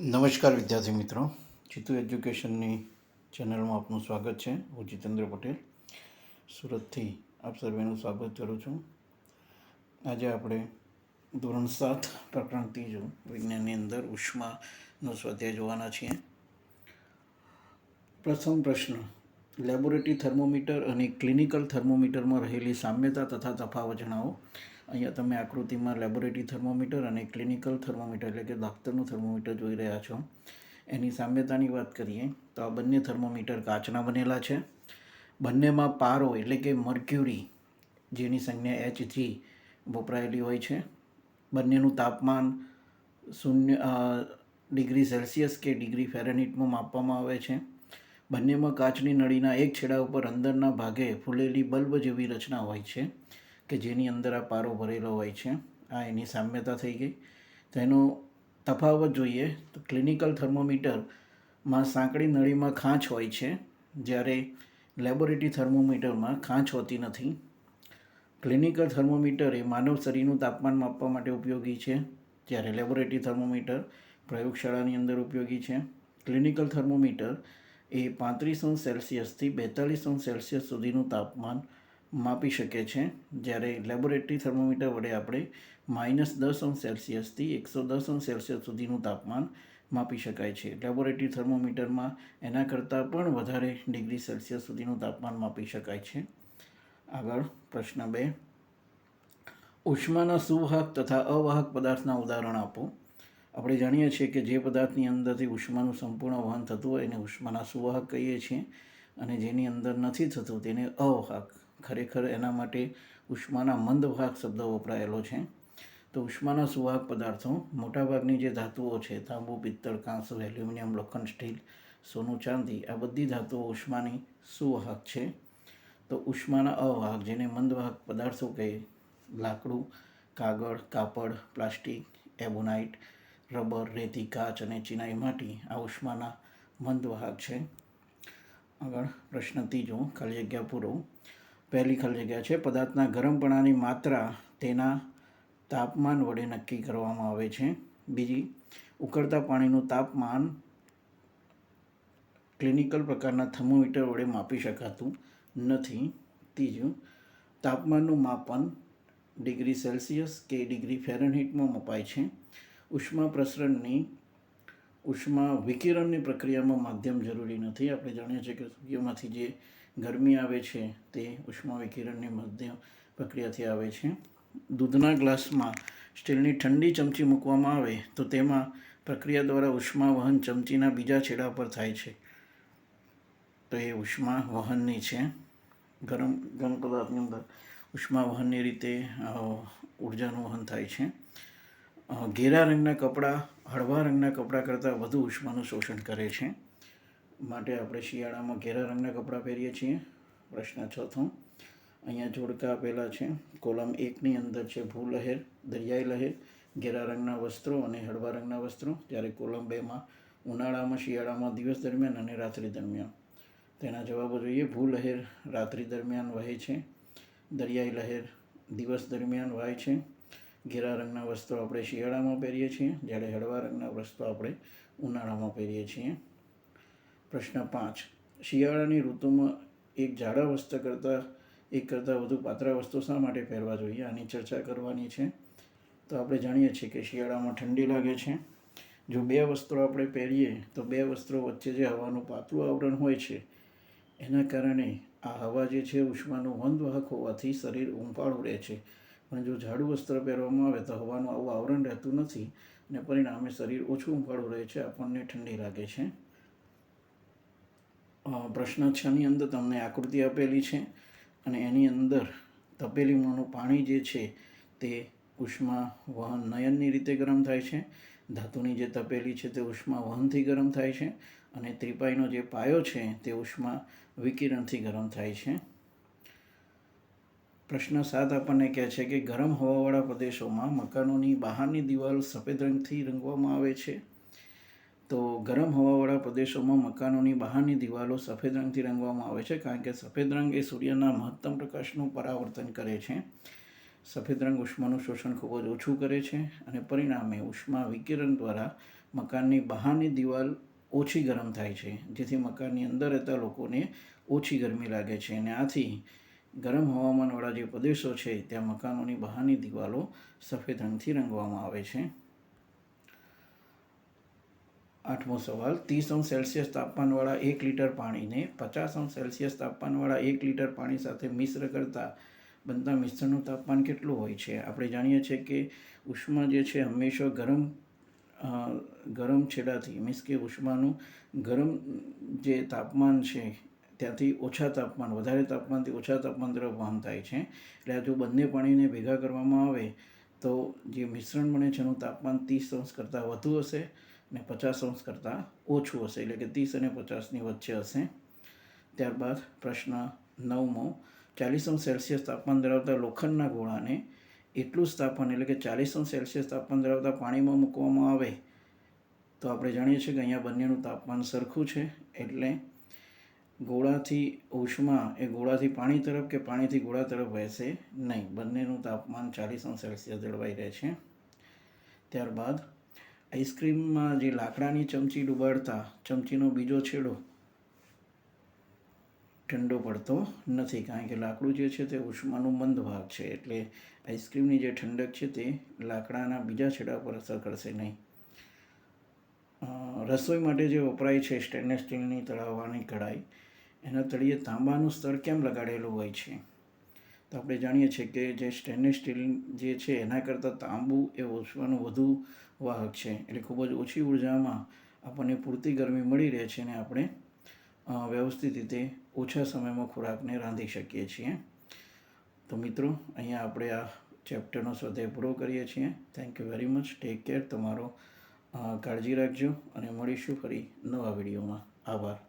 નમસ્કાર વિદ્યાર્થી મિત્રો. ચિતુ એજ્યુકેશનની ચેનલમાં આપનું સ્વાગત છે. હું જીતેન્દ્ર પટેલ. સુરતથી આપ સર્વેનું સ્વાગત કરું છું. આજે આપણે ધોરણ સાત પ્રકરણ ત્રીજું વિજ્ઞાનની અંદર ઉષ્માનો સ્વાધ્યાય જોવાના છીએ. પ્રથમ પ્રશ્ન, લેબોરેટરી થર્મોમીટર અને ક્લિનિકલ થર્મોમીટરમાં રહેલી સામ્યતા તથા તફાવત જણાવો. અહીંયા તમે આકૃતિમાં લેબોરેટરી થર્મોમીટર અને ક્લિનિકલ થર્મોમીટર એટલે કે ડૉક્ટરનું થર્મોમીટર જોઈ રહ્યા છો. એની સામ્યતાની વાત કરીએ તો આ બંને થર્મોમીટર કાચના બનેલા છે. બંનેમાં પારો એટલે કે મર્ક્યુરી જેની સંજ્ઞા એચ થ્રી વપરાયેલી હોય છે. બંનેનું તાપમાન શૂન્ય ડિગ્રી સેલ્સિયસ કે ડિગ્રી ફેરેનિટમાં માપવામાં આવે છે. બંનેમાં કાચની નળીના એક છેડા ઉપર અંદરના ભાગે ફૂલેલી બલ્બ જેવી રચના હોય છે. કે જેની અંદર આ પારો ભરેલો હોય છે, આ એની સામ્યતા થઈ ગઈ. તેનો તફાવત જોઈએ તો ક્લિનિકલ થર્મોમીટરમાં સાંકડી નળીમાં ખાંચ હોય છે, જ્યારે લેબોરેટરી થર્મોમીટરમાં ખાંચ હોતી નથી. ક્લિનિકલ થર્મોમીટર એ માનવ શરીરનું તાપમાન માપવા માટે ઉપયોગી છે, જ્યારે લેબોરેટરી થર્મોમીટર પ્રયોગશાળાની અંદર ઉપયોગી છે. ક્લિનિકલ થર્મોમીટર એ પાંત્રીસ અંશ સેલ્સિયસથી બેતાલીસ અંશ સેલ્સિયસ સુધીનું તાપમાન માપી શકે છે જ્યારે લેબોરેટરી થર્મોમીટર વડે આપણે માઇનસ દસ અંશ સેલ્સિયસથી એકસો દસ અંશ સેલ્સિયસ સુધીનું તાપમાન માપી શકાય છે. લેબોરેટરી થર્મોમીટરમાં એના કરતાં પણ વધારે ડિગ્રી સેલ્સિયસ સુધીનું તાપમાન માપી શકાય છે. આગળ પ્રશ્ન બે. ઉષ્માના સુવાહક તથા અવાહક પદાર્થના ઉદાહરણ આપો. આપણે જાણીએ છીએ કે જે પદાર્થની અંદરથી ઉષ્માનું સંપૂર્ણ વહન થતું હોય એને ઉષ્માના સુવાહક કહીએ છીએ અને જેની અંદર નથી થતું તેને અવાહક ખરેખર એના માટે ઉષ્માના મંદવાહક શબ્દ વપરાયેલો છે. તો ઉષ્માના સુવાહક પદાર્થો મોટાભાગની જે ધાતુઓ છે, તાંબુ, પિત્તળ, કાંસો, એલ્યુમિનિયમ, લોખંડ, સ્ટીલ, સોનું, ચાંદી, આ બધી ધાતુઓ ઉષ્માની સુવાહક છે. તો ઉષ્માના અવાહક જેને મંદવાહક પદાર્થો કહે, લાકડું, કાગળ, કાપડ, પ્લાસ્ટિક, એબોનાઇટ, રબર, રેતી, કાચ અને ચિનાઈ માટી આ ઉષ્માના મંદવાહક છે. આગળ પ્રશ્ન ત્રીજો ખાલી જગ્યા પૂરો પહેલી ખાલી જગ્યા છે. પદાર્થના ગરમપણાની માત્રા તેના તાપમાન વડે નક્કી કરવામાં આવે છે. બીજી, ઉકળતા પાણીનું તાપમાન ક્લિનિકલ પ્રકારના થર્મોમીટર વડે માપી શકાતું નથી. ત્રીજું, તાપમાનનું માપન ડિગ્રી સેલ્સિયસ કે ડિગ્રી ફેરનહીટમાં મપાય છે. ઉષ્મા પ્રસરણની, ઉષ્મા વિકિરણની પ્રક્રિયામાં માધ્યમ જરૂરી નથી. આપણે જાણીએ છીએ કે સૂર્યમાંથી જે ગરમી આવે છે, તે ઉષ્મા વિકિરણની મધ્યમ પ્રક્રિયાથી આવે છે. દૂધના ગ્લાસમાં સ્ટીલની ઠંડી ચમચી મૂકવામાં આવે, તો તેમાં પ્રક્રિયા દ્વારા ઉષ્મા વહન ચમચીના બીજા છેડા પર થાય છે. તો એ ઉષ્મા વહનની છે. ગરમ ગરમ પદાર્થની અંદર ઉષ્મા વહનની રીતે ઉર્જાનું વહન થાય છે. ઘેરા રંગના કપડાં, હળવા રંગના કપડાં કરતાં વધુ ઉષ્માનું શોષણ કરે છે. માટે આપણે શિયાળામાં ઘેરા રંગના કપડાં પહેરીએ છીએ. પ્રશ્ન ચોથો. અહીંયા જોડકા આપેલા છે. કોલમ એકની અંદર છે ભૂલહેર દરિયાઈ લહેર, ઘેરા રંગના વસ્ત્રો અને હળવા રંગના વસ્ત્રો. જ્યારે કોલમ બેમાં ઉનાળામાં, શિયાળામાં, દિવસ દરમિયાન અને રાત્રિ દરમિયાન. તેના જવાબો જોઈએ. ભૂલહેર રાત્રિ દરમિયાન વહે છે. દરિયાઈ લહેર દિવસ દરમિયાન વહે છે. ઘેરા રંગના વસ્ત્રો આપણે શિયાળામાં પહેરીએ છીએ. જ્યારે હળવા રંગના વસ્ત્રો આપણે ઉનાળામાં પહેરીએ છીએ. પ્રશ્ન પાંચ. શિયાળાની ઋતુમાં એક જાડા વસ્ત્ર કરતાં, એક કરતાં વધુ પાતળા વસ્તુ શા માટે પહેરવા જોઈએ? આની ચર્ચા કરવાની છે. તો આપણે જાણીએ છીએ કે શિયાળામાં ઠંડી લાગે છે. જો બે વસ્ત્રો આપણે પહેરીએ, તો બે વસ્ત્રો વચ્ચે જે હવાનું પાતળું આવરણ હોય છે, એના કારણે આ હવા જે છે, ઉષ્માનું વંદવાહક હોવાથી શરીર ઊંઘાળું રહે છે. પણ જો જાડું વસ્ત્ર પહેરવામાં આવે, તો હવાનું આવું આવરણ રહેતું નથી અને પરિણામે શરીર ઓછું ઊંઘાળું રહે છે. આપણને ઠંડી લાગે છે. પ્રશ્ન છની અંદર તમને આકૃતિ આપેલી છે અને એની અંદર તપેલીમાંનું પાણી જે છે તે ઉષ્મા વહન નયનની રીતે ગરમ થાય છે. ધાતુની જે તપેલી છે તે ઉષ્મા વહનથી ગરમ થાય છે અને ત્રિપાઈનો જે પાયો છે તે ઉષ્મા વિકિરણથી ગરમ થાય છે. પ્રશ્ન સાત આપણને કહે છે કે ગરમ હવાવાળા પ્રદેશોમાં મકાનોની બહારની દિવાલ સફેદ રંગથી રંગવામાં આવે છે. તો ગરમ હવાવાળા પ્રદેશોમાં મકાનોની બહારની દિવાલો સફેદ રંગથી રંગવામાં આવે છે કારણ કે સફેદ રંગ એ સૂર્યના મહત્તમ પ્રકાશનું પરાવર્તન કરે છે. સફેદ રંગ ઉષ્માનું શોષણ ખૂબ જ ઓછું કરે છે અને પરિણામે ઉષ્મા વિકિરણ દ્વારા મકાનની બહારની દિવાલ ઓછી ગરમ થાય છે, જેથી મકાનની અંદર રહેતા લોકોને ઓછી ગરમી લાગે છે અને આથી ગરમ હવામાનવાળા જે પ્રદેશો છે, ત્યાં મકાનોની બહારની દિવાલો સફેદ રંગથી રંગવામાં આવે છે. આઠમો સવાલ, ત્રીસ અંશ સેલ્સિયસ તાપમાનવાળા એક લીટર પાણીને પચાસ અંશ સેલ્સિયસ તાપમાનવાળા એક લીટર પાણી સાથે મિશ્ર કરતાં બનતા મિશ્રણનું તાપમાન કેટલું હોય છે? આપણે જાણીએ છીએ કે ઉષ્મા જે છે હંમેશા ગરમ ગરમ છેડાથી મીન્સ કે ઉષ્માનું ગરમ જે તાપમાન છે ત્યાંથી ઓછા તાપમાન, વધારે તાપમાનથી ઓછા તાપમાન તરફ વહન થાય છે. એટલે આ જો બંને પાણીને ભેગા કરવામાં આવે તો જે મિશ્રણ બને છે એનું તાપમાન ત્રીસ અંશ કરતાં વધુ હશે. અને પચાસ અંશ કરતાં ઓછું હશે, એટલે કે ત્રીસ અને પચાસની વચ્ચે હશે. ત્યારબાદ પ્રશ્ન નવમો, ચાલીસ અંશ સેલ્સિયસ તાપમાન ધરાવતા લોખંડના ગોળાને એટલું જ તાપમાન એટલે કે ચાલીસ અંશ સેલ્સિયસ તાપમાન ધરાવતા પાણીમાં મૂકવામાં આવે, તો આપણે જાણીએ છીએ કે અહીંયા બંનેનું તાપમાન સરખું છે, એટલે ગોળાથી ઉષ્મા એ ગોળાથી પાણી તરફ કે પાણીથી ગોળા તરફ વહેશે નહીં. બંનેનું તાપમાન ચાલીસ અંશ સેલ્સિયસ જળવાઈ રહે છે. ત્યારબાદ આઈસ્ક્રીમમાં જે લાકડાની ચમચી ડુબાડતા ચમચીનો બીજો છેડો ઠંડો પડતો નથી, કારણ કે લાકડું જે છે તે ઉષ્માનો મંદ ભાગ છે, એટલે આઈસ્ક્રીમની જે ઠંડક છે તે લાકડાના બીજા છેડા પર અસર કરશે નહીં. રસોઈ માટે જે વપરાય છે સ્ટેનલેસ સ્ટીલની તળાવવાની કઢાઈ, એના તળિયે તાંબાનું સ્તર કેમ લગાડેલું હોય છે? તો આપણે જાણીએ છીએ કે જે સ્ટેનલેસ સ્ટીલ જે છે, એના કરતાં તાંબુ એ ઓછવાનું વધુ વાહક છે. એટલે ખૂબ જ ઓછી ઉર્જામાં આપણને પૂરતી ગરમી મળી રહે છે અને આપણે વ્યવસ્થિત રીતે ઓછા સમયમાં ખોરાકને રાંધી શકીએ છીએ. તો મિત્રો, અહીંયા આપણે આ ચેપ્ટરનો સ્વાધ્યાય પૂરો કરીએ છીએ. Thank you very much take care તમારો કાળજી રાખજો અને મળીશું ફરી નવા વિડીયોમાં. આભાર.